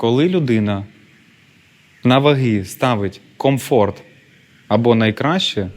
коли людина на ваги ставить комфорт або найкраще,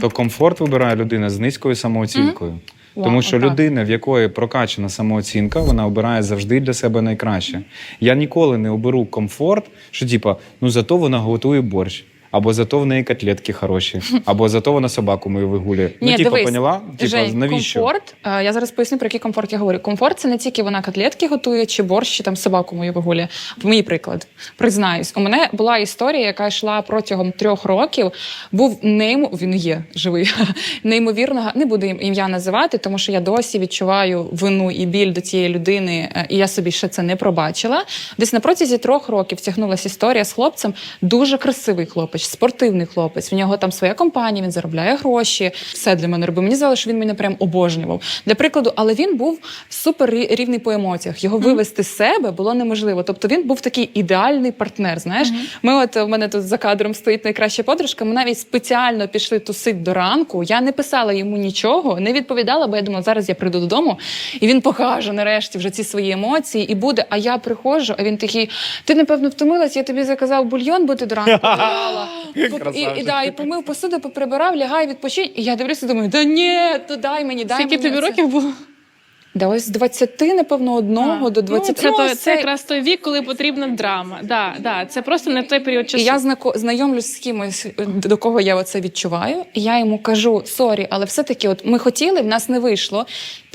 то комфорт вибирає людина з низькою самооцінкою. Тому що отак. людина, в якої прокачана самооцінка, вона обирає завжди для себе найкраще. Я ніколи не оберу комфорт, що типа, ну зато вона готує борщ. Або зато в неї котлетки хороші, або зато вона собаку мою вигулює. ну, Ні, дивись, поняла? Жень, навіщо? комфорт. е, Я зараз поясню, про який комфорт я говорю. Комфорт це не тільки вона котлетки готує, чи борщ, чи там собаку мою вигулює. Мій приклад. Признаюсь, у мене була історія, яка йшла протягом трьох років. Був неймо... він є живий, Неймовірного не буду їм ім'я називати, тому що я досі відчуваю вину і біль до цієї людини, е, і я собі ще це не пробачила. Десь на протязі трьох років тягнулася історія з хлопцем. Дуже красивий хлопець, спортивний хлопець. В нього там своя компанія, він заробляє гроші. Все для мене робив. Мені здалося, що він мене прям обожнював. Для прикладу, але він був супер рівний по емоціях. Його вивести з себе було неможливо. Тобто він був такий ідеальний партнер. Знаєш, ми от у мене тут за кадром стоїть найкраща подружка. Ми навіть спеціально пішли тусить до ранку. Я не писала йому нічого, не відповідала, бо я думала, зараз я прийду додому, і він покаже нарешті вже ці свої емоції, і буде. А я приходжу, а він такий: ти напевно втомилась, я тобі заказав бульйон, бо ти до ранку. І, і, да, і помив посуду, поприбирав, лягай, відпочинь. І я дивлюся, думаю, да ні, то дай мені, дай Скільки мені тобі оце». років було? Да, ось з 20, напевно, одного до 20. Ну, це, Ну, то- це якраз той вік, коли потрібна драма. Да, да, це просто не той період часу. І я знако- знайомлюсь з кимось, до кого я оце відчуваю. І я йому кажу: сорі, але все-таки, от ми хотіли, в нас не вийшло.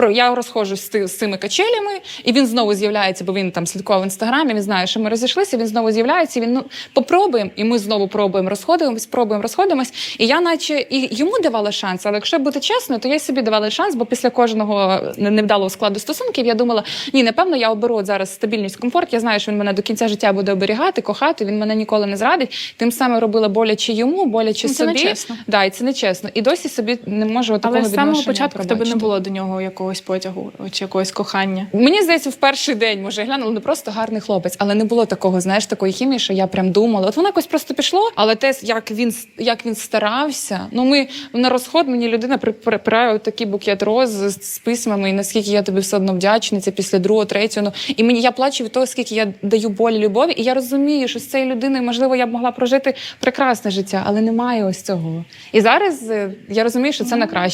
Про я розходжусь з, ти- з цими качелями, і він знову з'являється, бо він там слідкував в інстаграмі. Він знає, що ми розійшлися. Він знову з'являється. Він ну попробуємо, і ми знову пробуємо розходимось, пробуємо розходимось. І я, наче, і йому давала шанс. Але якщо бути чесно, то я й собі давала шанс, бо після кожного невдалого складу стосунків я думала, ні, напевно, я оберу от зараз стабільність, комфорт. Я знаю, що він мене до кінця життя буде оберігати, кохати. Він мене ніколи не зрадить. Тим самим робила боляче йому, боляче Ну, це собі. нечесно. Да, і це нечесно. І досі собі не можу такого Але з самого початку в тебе не було до нього якогось потягу чи якогось кохання. Мені здається, в перший день може я глянула, ну просто гарний хлопець, але не було такого, знаєш, такої хімії, що я прям думала. От воно якось просто пішло, але те, як він як він старався. Ну ми на розход мені людина припирає такий букет роз з, з письмами, і наскільки я тобі все одно вдячниця після другого, третього. Ну і мені я плачу від того, скільки я даю болі любові, і я розумію, що з цією людиною можливо я б могла прожити прекрасне життя, але немає ось цього. І зараз е, я розумію, що це на краще.